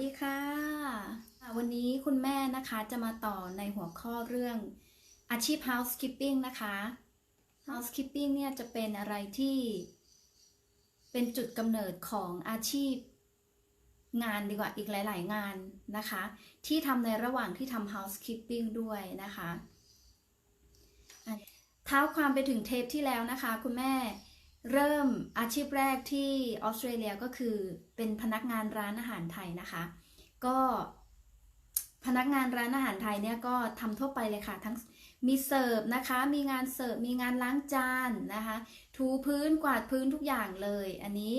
ดีค่ะ วันนี้คุณแม่นะคะจะมาต่อในหัวข้อเรื่องอาชีพ housekeeping นะคะ housekeeping เนี่ยจะเป็นอะไรที่ เป็นจุดกำเนิดของอาชีพ งานดีกว่าอีกหลาย ๆ งานนะคะ ที่ทำในระหว่างที่ทำ housekeeping ด้วยนะคะอะเท้าความไปถึงเทปที่แล้วนะคะ คุณแม่ เริ่มอาชีพแรกที่ออสเตรเลียก็คือเป็นพนักงานร้านอาหารไทยนะคะ ก็พนักงานร้านอาหารไทยเนี่ยก็ทำทั่วไปเลยค่ะ ทั้งมีเสิร์ฟนะคะ มีงานเสิร์ฟ มีงานล้างจานนะคะ ถูพื้นกวาดพื้นทุกอย่างเลย อันนี้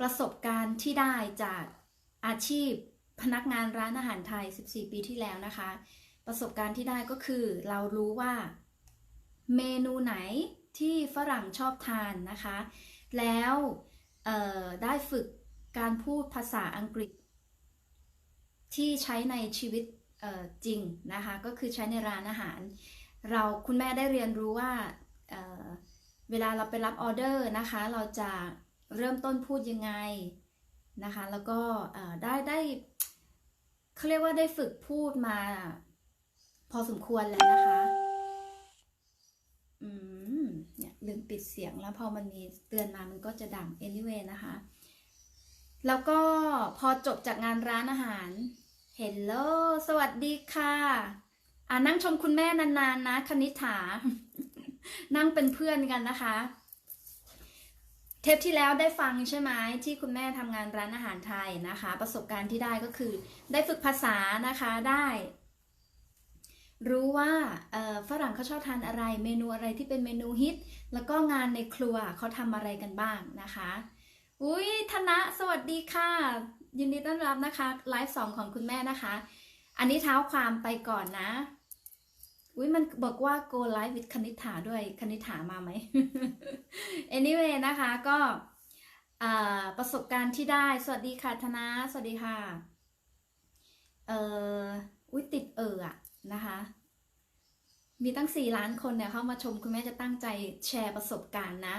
ประสบการณ์ที่ได้จากอาชีพพนักงานร้านอาหารไทย 14 ปีที่แล้วนะคะ ประสบการณ์ที่ได้ก็คือเรารู้ว่าเมนูไหน ที่ฝรั่งชอบทานนะคะ แล้วได้ฝึกการพูดภาษาอังกฤษ ที่ใช้ในชีวิตจริงนะคะ ก็คือใช้ในร้านอาหาร เราคุณแม่ได้เรียนรู้ว่าเเวลาเราไปรับออเดอร์นะคะ เราจะเริ่มต้นพูดยังไงนะคะ แล้วก็ได้ได้เขาเรียกว่าได้ฝึกพูดมา พอสมควรแล้วนะคะ อืม ลืมปิดเสียงแล้วพอมันมีเตือนมามันก็จะดัง anyway นะคะ แล้วก็พอจบจากงานร้านอาหาร Hello สวัสดีค่ะอ่านั่งชมคุณแม่นานๆนะคณิษฐานั่งเป็นเพื่อนกันนะคะ เทปที่แล้วได้ฟังใช่ไหมที่คุณแม่ทำงานร้านอาหารไทยนะคะ ประสบการณ์ที่ได้ก็คือ ได้ฝึกภาษานะคะได้ รู้ว่าฝรั่งเขาชอบทานอะไร เมนูอะไรที่เป็นเมนูฮิต แล้วก็งานในครัวเขาทำอะไรกันบ้างนะคะ อุ้ยธนะ สวัสดีค่ะ ยินดีต้อนรับนะคะ ไลฟ์สองของคุณแม่นะคะ อันนี้เท้าความไปก่อนนะ อุ้ยมันบอกว่า go live with คณิษฐาด้วย คณิษฐามาไหม anyway นะคะก็ประสบการณ์ที่ได้ สวัสดีค่ะธนะ สวัสดีค่ะ เอ่อ อุ้ยติดเอออะ นะคะ มีตั้งสี่ล้านคนเนี่ยเข้ามาชมคุณแม่จะตั้งใจแชร์ประสบการณ์นะ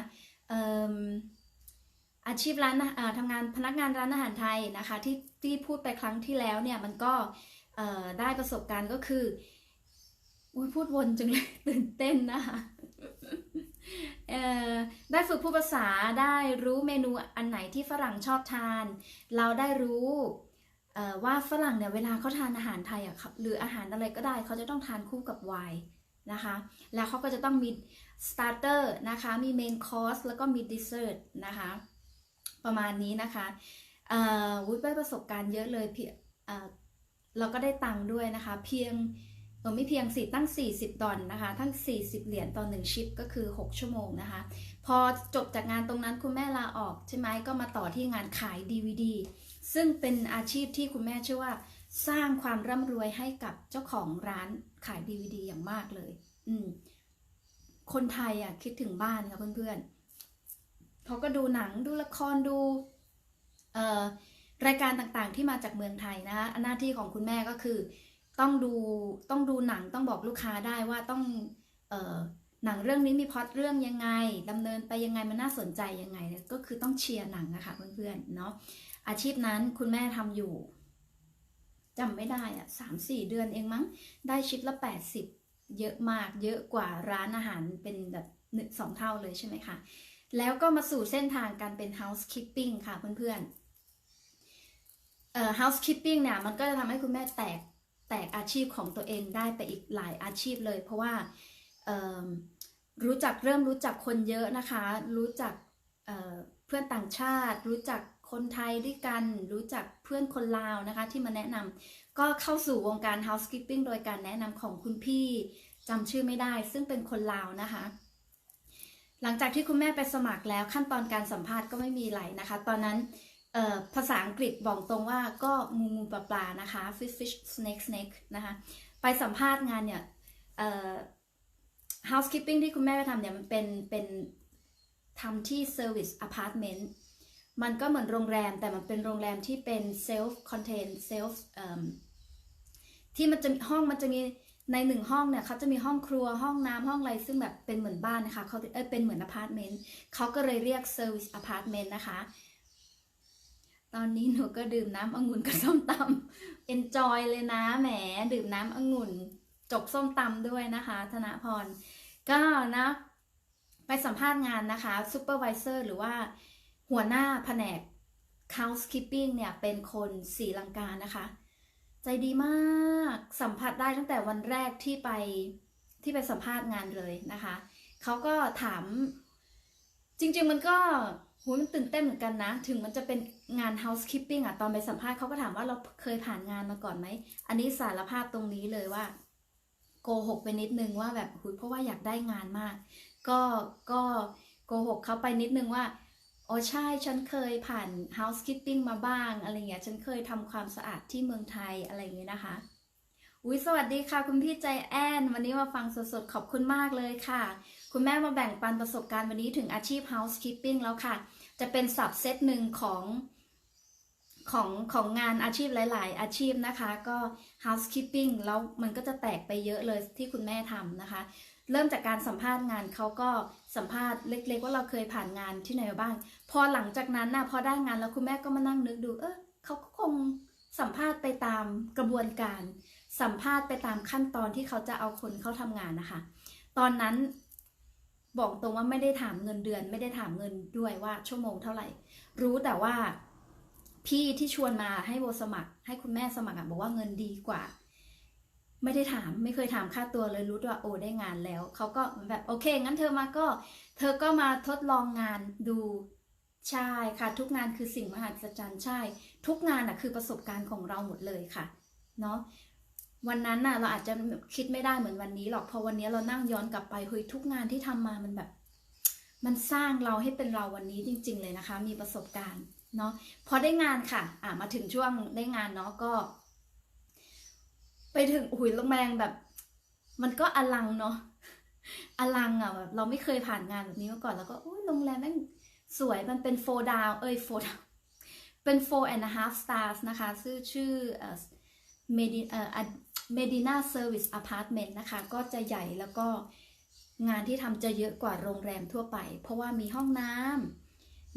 อาชีพร้านทำงานพนักงานร้านอาหารไทยนะคะที่ที่พูดไปครั้งที่แล้วเนี่ยมันก็ได้ประสบการณ์ก็คืออยพูดวนจังเลยตื่นเต้นนะคะได้ฝึกพูดภาษาได้รู้เมนูอันไหนที่ฝรั่งชอบทาน เราได้รู้ ว่าฝรั่งเนี่ยเวลาเขาทานอาหารไทยอะหรืออาหารอะไรก็ได้เขาจะต้องทานคู่กับไวน์นะคะ แล้วเขาก็จะต้องมีสตาร์เตอร์นะคะมีเมนคอร์สแล้วก็มีดิเซอร์ตนะคะประมาณนี้นะคะวุ้ยได้ประสบการณ์เยอะเลยเพียเอ่อเราก็ได้ตังค์ด้วยนะคะ เพียงไม่เพียงสิตั้ง 40 ดอลนะคะ ทั้ง 40 เหรียญต่อ1ชิปก็คือ 6 ชั่วโมงนะคะ พอจบจากงานตรงนั้นคุณแม่ลาออกใช่ไหมก็มาต่อที่งานขาย DVD ซึ่งเป็นอาชีพที่คุณแม่เชื่อว่า สร้างความร่ำรวยให้กับเจ้าของร้านขาย DVD อย่างมากเลย อืม คนไทยอะคิดถึงบ้านค่ะเพื่อนๆเขาก็ดูหนังดูละครดูเอ่อรายการต่างๆที่มาจากเมืองไทยนะคะหน้าที่ของคุณแม่ก็คือ ต้องดูต้องดูหนังต้องบอกลูกค้าได้ว่าต้องเอ่อหนังเรื่องนี้มีพล็อตเรื่องยังไงดำเนินไปยังไงมันน่าสนใจยังไงก็คือต้องเชียร์หนังอะค่ะเพื่อนๆเนาะ อาชีพนั้นคุณแม่ทำอยู่จำไม่ได้อะสามสี่เดือนเองมั้ง ได้ชิปละแปดสิบเยอะมากเยอะกว่าร้านอาหารเป็นแบบสองเท่าเลยใช่ไหมคะ แล้วก็มาสู่เส้นทางการเป็น housekeeping ค่ะเพื่อนๆเอ่อ housekeeping เนี่ยมันก็จะทำให้คุณแม่แตกแตกอาชีพของตัวเองได้ไปอีกหลายอาชีพเลย เพราะว่ารู้จักเริ่มรู้จักคนเยอะนะคะ รู้จักเเพื่อนต่างชาติ รู้จัก คนไทยด้วยกัน รู้จักเพื่อนคนลาวนะคะ ที่มาแนะนำก็เข้าสู่วงการ housekeeping โดยการแนะนำของคุณพี่จำชื่อไม่ได้ ซึ่งเป็นคนลาวนะคะ หลังจากที่คุณแม่ไปสมัครแล้วขั้นตอนการสัมภาษณ์ก็ไม่มีไหลนะคะ ตอนนั้นภาษาอังกฤษบอกตรงว่าก็งูงูปลาปลานะคะ fish fish snake snake นะคะ ไปสัมภาษณ์งานเนี่ยเอ่อ housekeeping ที่คุณแม่ไปทำเนี่ยมันเป็นเป็นทำที่ service apartment มันก็เหมือนโรงแรมแต่มันเป็นโรงแรมที่เป็น self contained self เอิ่มที่มันจะห้องมันจะมีในหนึ่งห้องเนี่ยเขาจะมีห้องครัวห้องน้ำห้องอะไรซึ่งแบบเป็นเหมือนบ้านนะคะเขาเออเป็นเหมือนอพาร์ตเมนต์เขาก็เลยเรียก service apartment นต์นะคะ ตอนนี้หนูก็ดื่มน้ำองุ่นกับส้มตำ enjoy เลยนะแหมดื่มน้ำองุ่นจกส้มตำด้วยนะคะ ธนพรก็นะ ไปสัมภาษณ์งานนะคะ supervisor หรือว่า หัวหน้าแผนก housekeeping เนี่ยเป็นคนศรีลังกานะคะ ใจดีมากสัมผัสได้ตั้งแต่วันแรกที่ไปที่ไปสัมภาษณ์งานเลยนะคะเขาก็ถาม จริง ๆ มันก็หูยมันตื่นเต้นเหมือนกันนะ ถึงมันจะเป็นงาน housekeeping อะตอนไปสัมภาษณ์เขาก็ถามว่าเราเคยผ่านงานมาก่อนไหม อันนี้สารภาพตรงนี้เลยว่า โกหกไปนิดนึงว่าแบบหุยเพราะว่าอยากได้งานมาก ก็ก็โกหกเขาไปนิดนึงว่า อ๋อใช่ฉันเคยผ่าน housekeeping มาบ้างอะไรเงี้ยฉันเคยทำความสะอาดที่เมืองไทยอะไรเงี้ยนะคะอุ้ยสวัสดีค่ะ คุณพี่ใจแอนวันนี้มาฟังสดๆ ขอบคุณมากเลยค่ะ คุณแม่มาแบ่งปันประสบการณ์วันนี้ถึงอาชีพ housekeeping แล้วค่ะ จะเป็นสับเซตหนึ่งของ ของของงานอาชีพหลาย ๆ อาชีพนะคะ ก็ housekeeping แล้วมันก็จะแตกไปเยอะเลยที่คุณแม่ทำนะคะ เริ่มจากการสัมภาษณ์งานเขาก็สัมภาษณ์เล็ก ๆ ว่าเราเคยผ่านงานที่ไหนมาบ้าง พอหลังจากนั้นนะพอได้งานแล้วคุณแม่ก็มานั่งนึกดู เออเขาก็คงสัมภาษณ์ไปตามกระบวนการ สัมภาษณ์ไปตามขั้นตอนที่เขาจะเอาคนเข้าทำงานนะคะ ตอนนั้นบอกตรงว่าไม่ได้ถามเงินเดือน ไม่ได้ถามเงินด้วยว่าชั่วโมงเท่าไหร่ รู้แต่ว่า พี่ที่ชวนมาให้โบสมัคร ให้คุณแม่สมัครอะบอกว่าเงินดีกว่า ไม่ได้ถามไม่เคยถามค่าตัวเลยรู้ว่าโอ้ได้งานแล้วเขาก็แบบโอเค งั้นเธอมาก็ เธอก็มาทดลองงานดูใช่ค่ะ ทุกงานคือสิ่งมหัศจรรย์ใช่ ทุกงานอะคือประสบการณ์ของเราหมดเลยค่ะเนาะวันนั้นน่ะเราอาจจะคิดไม่ได้เหมือนวันนี้หรอกพอวันนี้เรานั่งย้อนกลับไปเฮ้ยทุกงานที่ทำมามันแบบ มันสร้างเราให้เป็นเราวันนี้จริง ๆ เลยนะคะ มีประสบการณ์ เนาะพอได้งานค่ะ อะมาถึงช่วงได้งานเนาะก็ ไปถึงหุยโรงแรมแบบ มันก็อลังเนาะอลังอะแบบเราไม่เคยผ่านงานแบบนี้มาก่อนแล้วก็อุ้ยโรงแรมแม่งสวยมันเป็นโฟดาวเอ้ยโฟดาวเป็น four and a half stars นะคะชื่อชื่อเอ่อ Medi เอ่อ Medina Service Apartment นะคะ ก็จะใหญ่แล้วก็งานที่ทำจะเยอะกว่าโรงแรมทั่วไป เพราะว่ามีห้องน้ำ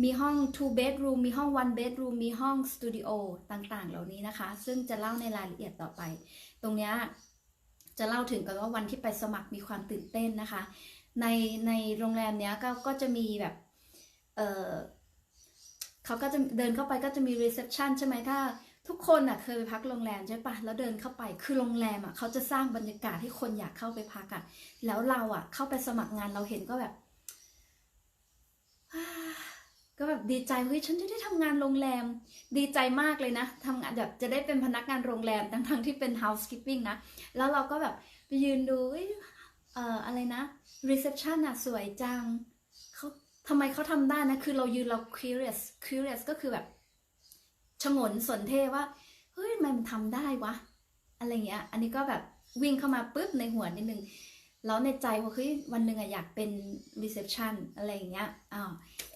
มีห้อง two bedroom มีห้อง one bedroom มีห้องสตูดิโอต่างๆ เหล่านี้นะคะ ซึ่งจะเล่าในรายละเอียดต่อไป ตรงนี้จะเล่าถึงกันว่าวันที่ไปสมัครมีความตื่นเต้นนะคะ ในในโรงแรมเนี้ยก็ก็จะมีแบบเออเขาก็จะเดินเข้าไปก็จะมี reception ใช่ไหมถ้าทุกคนอะเคยไปพักโรงแรมใช่ปะแล้วเดินเข้าไป คือโรงแรมอะเขาจะสร้างบรรยากาศให้คนอยากเข้าไปพักอะ แล้วเราอะเข้าไปสมัครงานเราเห็นก็แบบ ก็แบบดีใจเฮ้ยฉันจะได้ทำงานโรงแรม ดีใจมากเลยนะทำงานแบบจะได้เป็นพนักงานโรงแรมทั้งทั้งๆที่เป็น housekeeping นะ แล้วเราก็แบบไปยืนดูเออออะไรนะ reception อะสวยจังเขาทำไมเขาทำได้นะ คือเรายืนเรา curious curious ก็คือแบบชงนสนเทว่า เฮ้ยทำไมมันทำได้วะ อะไรเงี้ย อันนี้ก็แบบวิ่งเข้ามาปุ๊บในหัวนิดนึง แล้วในใจว่าเฮ้ยวันหนึ่งอะอยากเป็น reception อะไรอย่างเงี้ยอ้าว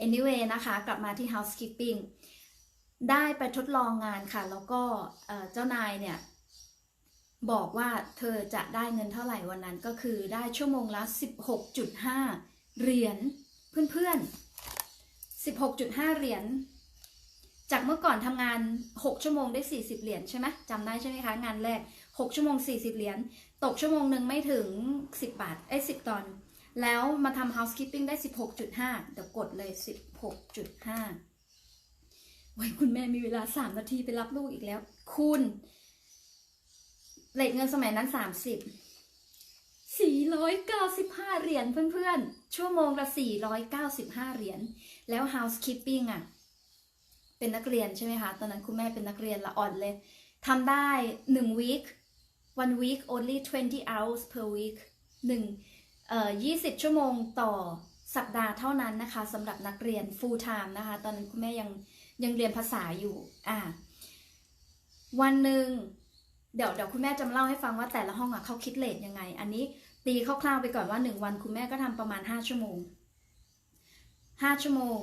anyway นะคะ กลับมาที่ housekeeping ได้ไปทดลองงานค่ะ แล้วก็เอ่อเจ้านายเนี่ย บอกว่าเธอจะได้เงินเท่าไหร่วันนั้นก็คือได้ชั่วโมงละ 16.5 เหรียญเพื่อนๆ 16.5 เหรียญจากเมื่อก่อนทำงาน 6 ชั่วโมงได้ 40 เหรียญใช่ไหมจำได้ใช่ไหมคะ งานแรก 6 ชั่วโมง 40 เหรียญ ตกชั่วโมงหนึ่งไม่ถึง 10 บาท เอ้ย10 ดอลแล้วมาทำ housekeeping ได้ 16.5 เดี๋ยวกดเลย 16.5ไว้ยคุณแม่มีเวลา 3 นาทีไปรับลูกอีกแล้วคูณเลทเงินสมัยนั้น 30 495 เหรียญเพื่อนๆ ชั่วโมงละ 495 เหรียญ แล้ว housekeeping อะ เป็นนักเรียนใช่ไหมคะ ตอนนั้นคุณแม่เป็นนักเรียนละอ่อนเลย ทำได้1 week one week only 20 hours per week 1เอ่อ20 ชั่วโมงต่อสัปดาห์เท่านั้นนะคะสำหรับนักเรียน full time นะคะ ตอนนั้นคุณแม่ยังยังเรียนภาษาอยู่ อ่า วันหนึ่งเดี๋ยวเดี๋ยวคุณแม่จะมาเล่าให้ฟังว่าแต่ละห้องอะเขาคิดเลทยังไง อันนี้ตีคร่าวๆไปก่อนว่า 1 วันคุณแม่ก็ทำประมาณ 5 ชั่วโมง 5 ชั่วโมง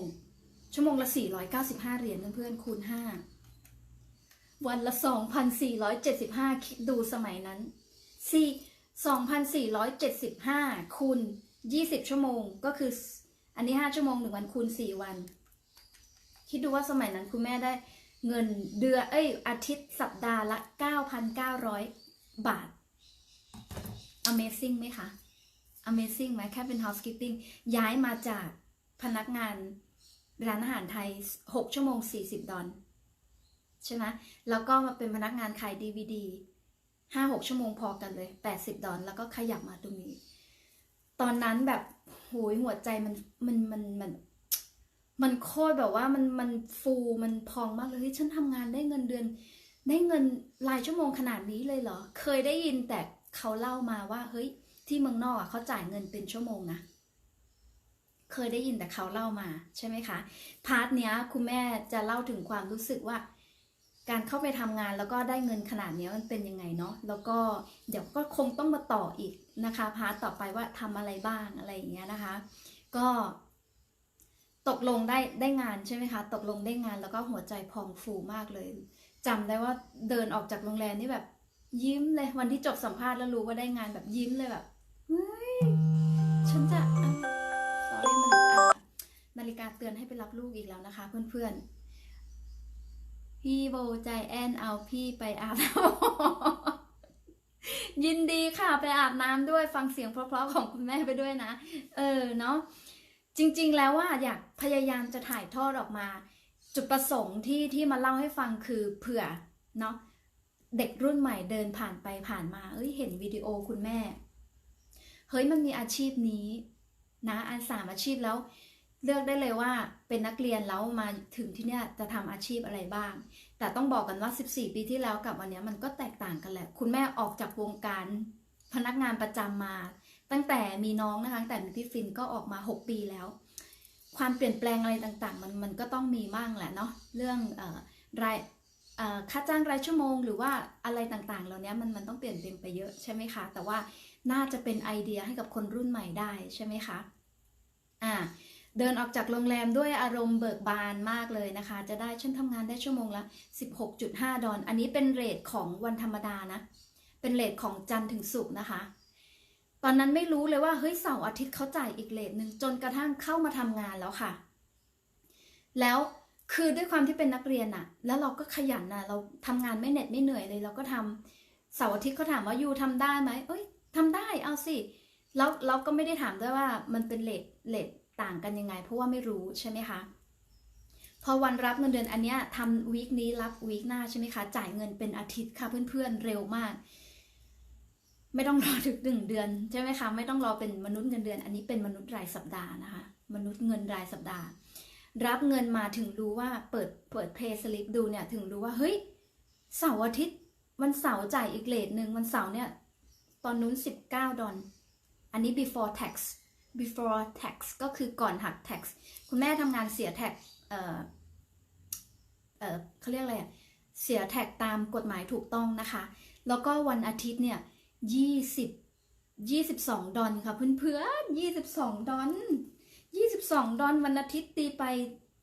ชั่วโมงละ 495 เหรียญเพื่อนๆคูณ 5 วันละ 2,475 คิดดูสมัยนั้น4 2,475 คูณ 20 ชั่วโมง ก็คือ อันนี้ 5 ชั่วโมง 1 วันคูณ 4 วัน คิดดูว่าสมัยนั้นคุณแม่ได้เงินเดือน เอ้ย อาทิตย์สัปดาห์ละ 9,900 บาท Amazing ไหมคะ Amazing ไหมแค่เป็น housekeeping ย้ายมาจากพนักงานร้านอาหารไทย 6 ชั่วโมง 40 ดอล ใช่ไหมแล้วก็มาเป็นพนักงานขาย DVD 5-6ชั่วโมงพอกันเลย80ดสิบดอลแล้วก็ขยับมาตรงนี้ ตอนนั้นแบบโหยหัวใจมันมันมันมันมันโคตรแบบว่ามันมันฟูมันพองมากเลยเฮ้ยฉันทำงานได้เงินเดือน ได้เงินรายชั่วโมงขนาดนี้เลยเหรอ เคยได้ยินแต่เขาเล่ามาว่าเฮ้ย ที่เมืองนอกอะเขาจ่ายเงินเป็นชั่วโมงนะเคยได้ยินแต่เขาเล่ามาใช่ไหมคะ พาร์ทเนี้ยคุณแม่จะเล่าถึงความรู้สึกว่า การเข้าไปทำงานแล้วก็ได้เงินขนาดนี้มันเป็นยังไงเนาะแล้วก็เดี๋ยวก็คงต้องมาต่ออีกนะคะ พาร์ทต่อไปว่าทำอะไรบ้างอะไรอย่างเงี้ยนะคะ ก็ตกลงได้ได้งานใช่ไหมคะ ตกลงได้งานแล้วก็หัวใจพองฟูมากเลยจำได้ว่าเดินออกจากโรงแรมนี่แบบยิ้มเลยวันที่จบสัมภาษณ์แล้วรู้ว่าได้งานแบบยิ้มเลยแบบเฮ้ยฉันจะอะ sorry มันนาฬิกาเตือนให้ไปรับลูกอีกแล้วนะคะ เพื่อนๆ พี่โบใจแอนเอาพี่ไปอาบน้ำยินดีค่ะไปอาบน้ำด้วยฟังเสียงเพราะๆของคุณแม่ไปด้วยนะ เออเนาะจริง ๆ แล้วว่าอยากพยายามจะถ่ายทอดออกมา จุดประสงค์ที่ที่มาเล่าให้ฟังคือเผื่อเนาะเด็กรุ่นใหม่เดินผ่านไปผ่านมาเอ้ยเห็นวิดีโอคุณแม่ เฮ้ยมันมีอาชีพนี้ นะอันสามอาชีพแล้ว เลือกได้เลยว่าเป็นนักเรียนแล้วมาถึงที่เนี่ยจะทำอาชีพอะไรบ้าง แต่ต้องบอกกันว่า 14 ปีที่แล้วกับวันนี้มันก็แตกต่างกันแหละ คุณแม่ออกจากวงการพนักงานประจำมา ตั้งแต่มีน้องนะคะแต่มีพี่ฟินก็ออกมา 6 ปีแล้ว ความเปลี่ยนแปลงอะไรต่างๆ มันมันก็ต้องมีบ้างแหละเนาะเรื่องออรายค่าจ้างรายชั่วโมง หรือว่าอะไรต่างๆ เหล่านี้มันมันต้องเปลี่ยนแปลงไปเยอะใช่ไหมคะ แต่ว่าน่าจะเป็นไอเดียให้กับคนรุ่นใหม่ได้ใช่ไหมคะอ่า เดินออกจากโรงแรมด้วยอารมณ์เบิกบานมากเลยนะคะ จะได้ฉันทำงานได้ชั่วโมงละ 16.5 ดอลอันนี้เป็นเรทของวันธรรมดานะ เป็นเรทของจันทร์ถึงศุกร์นะคะ ตอนนั้นไม่รู้เลยว่าเฮ้ยเสาร์อาทิตย์เขาจ่ายอีกเรทหนึ่งจนกระทั่งเข้ามาทำงานแล้วค่ะ แล้วคือด้วยความที่เป็นนักเรียนอะแล้วเราก็ขยันนะเราทำงานไม่เหน็ดไม่เหนื่อยเลย เราก็ทำเสาร์อาทิตย์เขาถามว่ายูทำได้ไหมเอ้ยทำได้เอาสิ แล้วเราก็ไม่ได้ถามด้วยว่ามันเป็นเลทเลท ต่างกันยังไง เพราะว่าไม่รู้ใช่ไหมคะพอวันรับเงินเดือนอันเนี้ยทำวีคนี้รับวีคหน้าใช่ไหมคะจ่ายเงินเป็นอาทิตย์ค่ะเพื่อนๆเร็วมาก ไม่ต้องรอถึงหนึ่งเดือนใช่ไหมคะไม่ต้องรอเป็นมนุษย์เงินเดือน อันนี้เป็นมนุษย์รายสัปดาห์นะคะ มนุษย์เงินรายสัปดาห์ รับเงินมาถึงรู้ว่าเปิดเปิดเพย์สลิปดูเนี่ยถึงรู้ว่าเฮ้ยเสาร์อาทิตย์วันเสาร์จ่ายอีกเลทหนึ่งวันเสาร์เนี่ยตอนนู้น 19 ดอลอันนี้ before tax before tax ก็คือก่อนหัก tax คุณแม่ทำงานเสีย tax เอ่อเอ่อเขาเรียกอะไรเสียแท็กตามกฎหมายถูกต้องนะคะ แล้วก็วันอาทิตย์เนี่ย20 22 ดอลค่ะเพื่อนๆ22 ดอล22 ดอลวันอาทิตย์ตีไป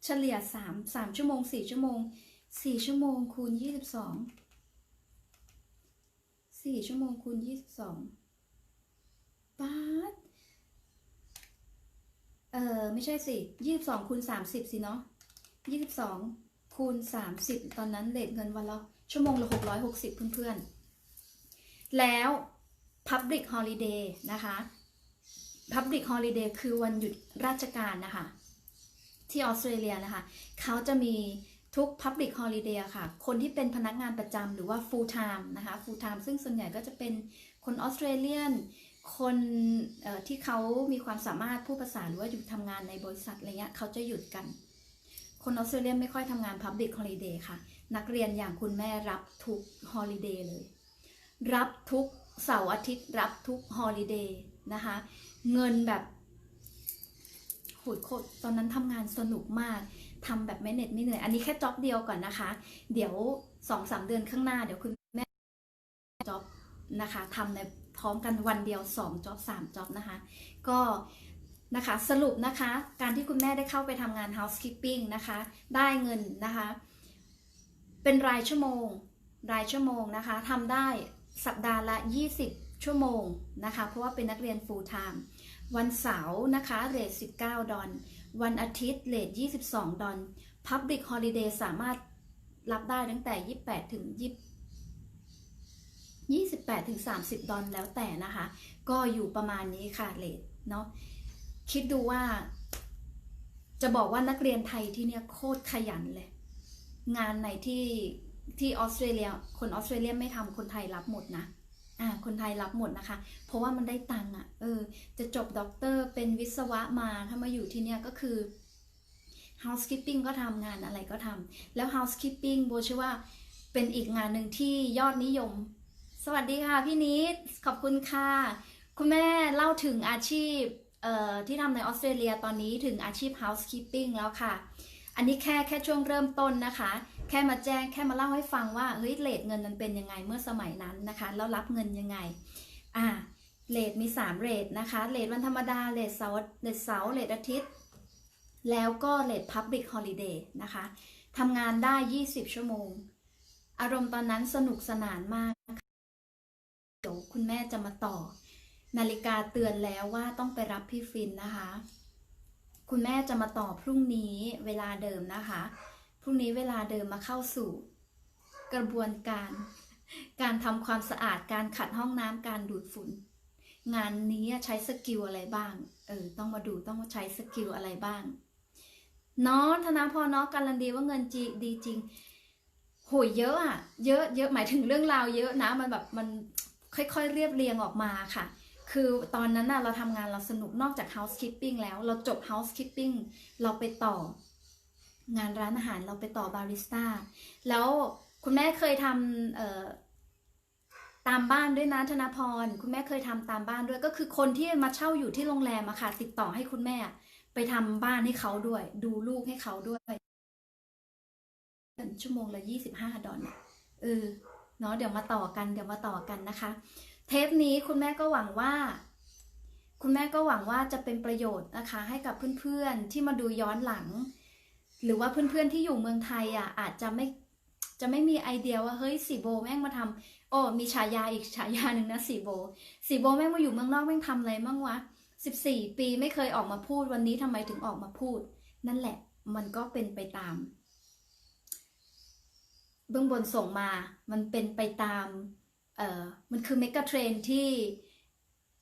เฉลี่ย 3 3 ชั่วโมง 4 ชั่วโมง 4 ชั่วโมงคูณ 22 4 ชั่วโมงคูณ 22บาท เออไม่ใช่สิยี่สิบสองคูณสามสิบสิเนาะยี่สิบสองคูณสามสิบตอนนั้นเลทเงินวันละชั่วโมงละหกร้อยหกสิบเพื่อนๆ แล้ว Public Holiday นะคะ Public Holiday คือวันหยุดราชการนะคะ ที่ออสเตรเลียนะคะ เขาจะมีทุก Public Holiday ค่ะ คนที่เป็นพนักงานประจำหรือว่า full time นะคะ full time ซึ่งส่วนใหญ่ก็จะเป็นคนออสเตรเลียน คนที่เขามีความสามารถพูดภาษาหรือว่าอยู่ทำงานในบริษัทอะไรเงี้ยเขาจะหยุดกัน คนออสเตรเลียไม่ค่อยทำงาน Public Holiday ค่ะ นักเรียนอย่างคุณแม่รับทุก Holiday เลย รับทุกเสาร์อาทิตย์ รับทุก Holiday นะคะ เงินแบบโหยโคตรตอนนั้นทำงานสนุกมากทำแบบไม่เหน็ดไม่เหนื่อย อันนี้แค่จ็อบเดียวก่อนนะคะ เดี๋ยวสองสามเดือนข้างหน้าเดี๋ยวคุณแม่จ็อบนะคะทำใน พร้อมกันวันเดียว2จ็อบ3จ็อบนะคะ ก็นะคะสรุปนะคะ การที่คุณแม่ได้เข้าไปทำงาน housekeeping นะคะ ได้เงินนะคะ เป็นรายชั่วโมง รายชั่วโมงนะคะทำได้สัปดาห์ละ 20 ชั่วโมงนะคะ เพราะว่าเป็นนักเรียน full time วันเสาร์นะคะเรท19 ดอลวันอาทิตย์เรท22 ดอล Public Holiday สามารถรับได้ตั้งแต่ 28 ถึง 20 28ถึง30 ดอลแล้วแต่นะคะ ก็อยู่ประมาณนี้ค่ะเลทเนาะคิดดูว่า จะบอกว่านักเรียนไทยที่เนี่ยโคตรขยันเลย งานไหนที่ที่ออสเตรเลีย คนออสเตรเลียไม่ทำคนไทยรับหมดนะอ่าคนไทยรับหมดนะคะ เพราะว่ามันได้ตังค์อะเออ จะจบด็อกเตอร์เป็นวิศวะมาถ้ามาอยู่ที่เนี่ยก็คือ housekeeping ก็ทำงานอะไรก็ทำแล้ว housekeeping โบเชื่อว่าเป็นอีกงานหนึ่งที่ยอดนิยม สวัสดีค่ะพี่นิดขอบคุณค่ะ คุณแม่เล่าถึงอาชีพเอ่อที่ทำในออสเตรเลียตอนนี้ถึงอาชีพ housekeeping แล้วค่ะ อันนี้แค่แค่ช่วงเริ่มต้นนะคะ แค่มาแจ้งแค่มาเล่าให้ฟังว่าเฮ้ยเลทเงินมันเป็นยังไงเมื่อสมัยนั้นนะคะ แล้วรับเงินยังไง อ่าเลทมี 3เรทนะคะเลทวันธรรมดาเลทเสาร์เลทเสาร์เลทอาทิตย์ แล้วก็เลท Public Holiday นะคะทำงานได้ 20 ชั่วโมง อารมณ์ตอนนั้นสนุกสนานมากนะคะ ดี๋ยวคุณแม่จะมาต่อ นาฬิกาเตือนแล้วว่าต้องไปรับพี่ฟินนะคะ คุณแม่จะมาต่อพรุ่งนี้เวลาเดิมนะคะ พรุ่งนี้เวลาเดิมมาเข้าสู่ กระบวนการ การทำความสะอาดการขัดห้องน้ำการดูดฝุ่น งานนี้ใช้สกิลอะไรบ้าง เออต้องมาดูต้องใช้สกิลอะไรบ้างเนาะธนาพรเนาะการันตีว่าเงินจีดีจริงโหยเยอะอะเยอะเยอะหมายถึงเรื่องราวเยอะนะมันแบบมัน ค่อยๆ เรียบเรียงออกมาค่ะ คือตอนนั้นน่ะเราทำงานเราสนุกนอกจาก housekeeping แล้วเราจบ housekeeping เราไปต่องานร้านอาหารเราไปต่อบาริสต้าแล้วคุณแม่เคยทำตามบ้านด้วยนะธนาพร คุณแม่เคยทำตามบ้านด้วยก็คือคนที่มาเช่าอยู่ที่โรงแรมอะค่ะ ติดต่อให้คุณแม่ไปทำบ้านให้เขาด้วย ดูลูกให้เขาด้วยชั่วโมงละยี่สิบห้าดอลเออ เนาะเดี๋ยวมาต่อกันเดี๋ยวมาต่อกันนะคะ เทปนี้คุณแม่ก็หวังว่า คุณแม่ก็หวังว่าจะเป็นประโยชน์นะคะ ให้กับเพื่อนๆที่มาดูย้อนหลัง หรือว่าเพื่อนๆที่อยู่เมืองไทยอะอาจจะไม่จะไม่มีไอเดียว่าเฮ้ยสีโบแม่งมาทำโอ้มีฉายาอีกฉายาหนึ่งนะสีโบสีโบแม่งมาอยู่เมืองนอกแม่งทำอะไรมั่งวะสิบสี่ปีไม่เคยออกมาพูดวันนี้ทำไมถึงออกมาพูด นั่นแหละมันก็เป็นไปตาม เบื้องบนส่งมา มันเป็นไปตามเออมันคือเมกะเทรนที่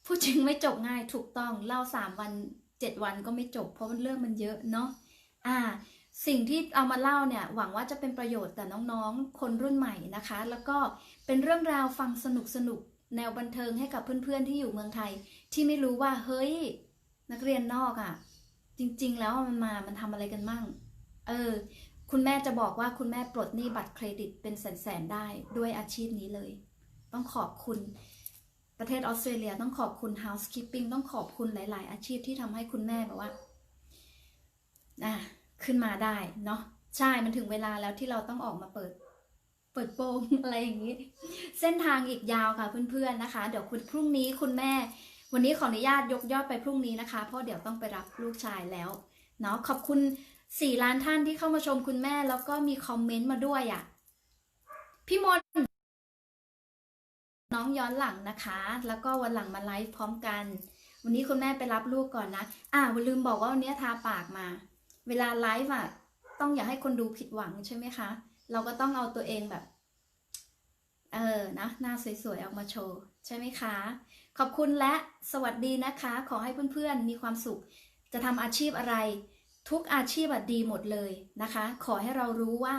พูดจริงไม่จบง่ายถูกต้องเล่าสามวันเจ็ดวันก็ไม่จบ เพราะมันเรื่องมันเยอะเนาะอ่า สิ่งที่เอามาเล่าเนี่ย หวังว่าจะเป็นประโยชน์แต่น้องๆ คนรุ่นใหม่นะคะ แล้วก็เป็นเรื่องราวฟังสนุกสนุกๆแนวบันเทิงให้กับเพื่อนๆที่อยู่เมืองไทย ที่ไม่รู้ว่าเฮ้ย นักเรียนนอกอะ่ะ จริงๆแล้วมันมามันทำอะไรกันมั่ง เออ คุณแม่จะบอกว่าคุณแม่ปลดหนี้บัตรเครดิตเป็นแสนๆได้ด้วยอาชีพนี้เลย ต้องขอบคุณประเทศออสเตรเลียต้องขอบคุณ housekeeping ต้องขอบคุณหลาย ๆ อาชีพที่ทำให้คุณแม่แบบว่าอะขึ้นมาได้เนาะใช่มันถึงเวลาแล้วที่เราต้องออกมาเปิด เปิดโปงอะไรอย่างนี้ เส้นทางอีกยาวค่ะเพื่อน ๆ นะคะ เดี๋ยวคุณพรุ่งนี้คุณแม่ วันนี้ขออนุญาตยกยอดไปพรุ่งนี้นะคะ เพราะเดี๋ยวต้องไปรับลูกชายแล้วเนาะขอบคุณ สี่ล้านท่านที่เข้ามาชมคุณแม่แล้วก็มีคอมเมนต์มาด้วยอะ่ะ พี่มนน้องย้อนหลังนะคะ แล้วก็วันหลังมาไลฟ์พร้อมกัน วันนี้คุณแม่ไปรับลูกก่อนนะ อ่าลืมบอกว่าวันนี้ทาปากมา เวลาไลฟ์อะ ต้องอย่าให้คนดูผิดหวังใช่ไหมคะ เราก็ต้องเอาตัวเองแบบ เออนะหน้าสวยๆออกมาโชว์ใช่ไหมคะ ขอบคุณและสวัสดีนะคะ ขอให้เพื่อนๆมีความสุข จะทำอาชีพอะไร ทุกอาชีพดีหมดเลยนะคะ ขอให้เรารู้ว่า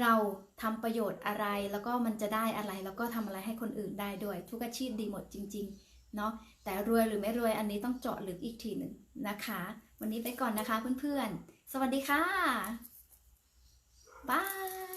เราทำประโยชน์อะไรแล้วก็มันจะได้อะไร แล้วก็ทำอะไรให้คนอื่นได้ด้วย ทุกอาชีพดีหมดจริง ๆ เนาะแต่รวยหรือไม่รวยอันนี้ต้องเจาะลึกอีกทีหนึ่งนะคะ วันนี้ไปก่อนนะคะเพื่อนๆ สวัสดีค่ะบาย